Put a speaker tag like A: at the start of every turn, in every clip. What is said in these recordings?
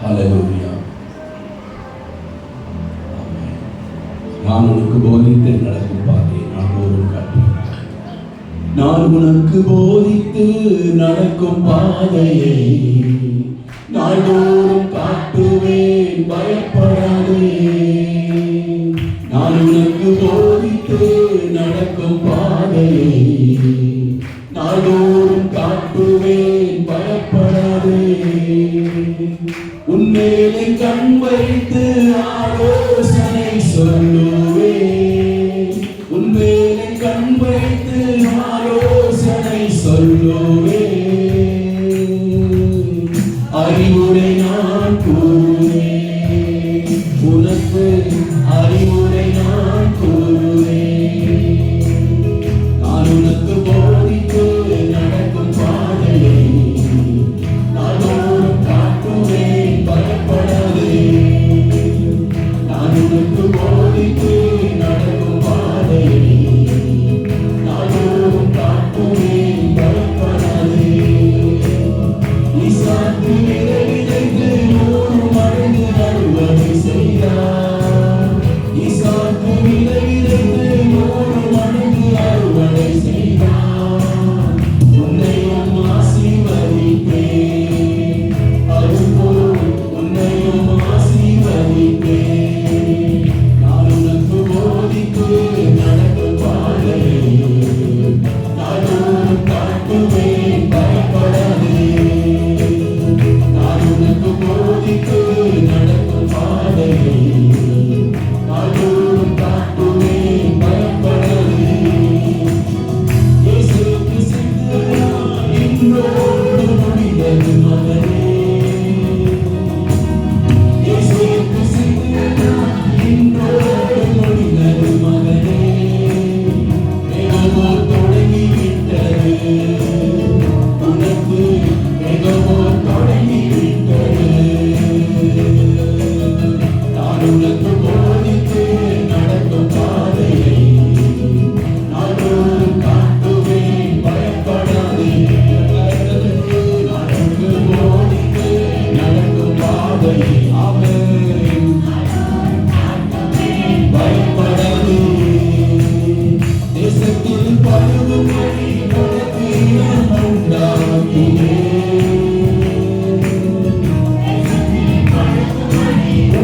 A: அலலூயா நான் உனக்கு போதித்து நடக்கும் பாதையை நான் ஒருவன் காட்டுவேன் நான் உனக்கு போதித்து நடக்கும் பாதையை நாள்தோறும் காட்டுவேன் பயப்படாதே. நான் உனக்கு போதித்து நடக்கும் பாதையை யோசனை சொல்லுவே உன் வேலை கண் வைத்து ஆலோசனை சொல்லுவே அறிவுரை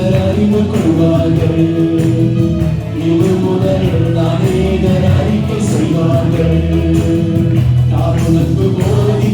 A: கர்த்தர் அறிந்து கொள்வார்கள் இது முதல் அநேகர் அறிக்கை செய்வார்கள். போதி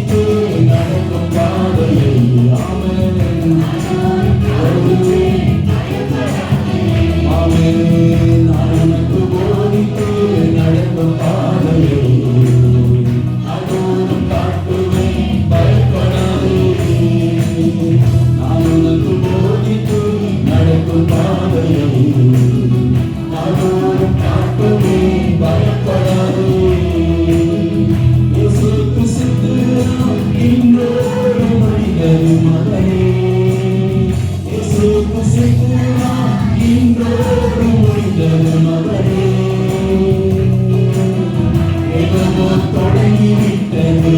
A: தொடங்கிவிட்டது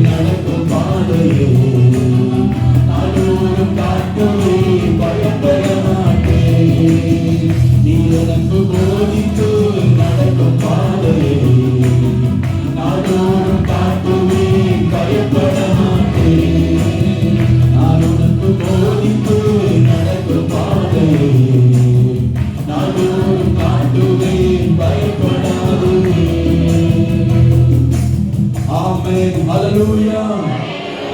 A: நடக்கும் பாதையோ.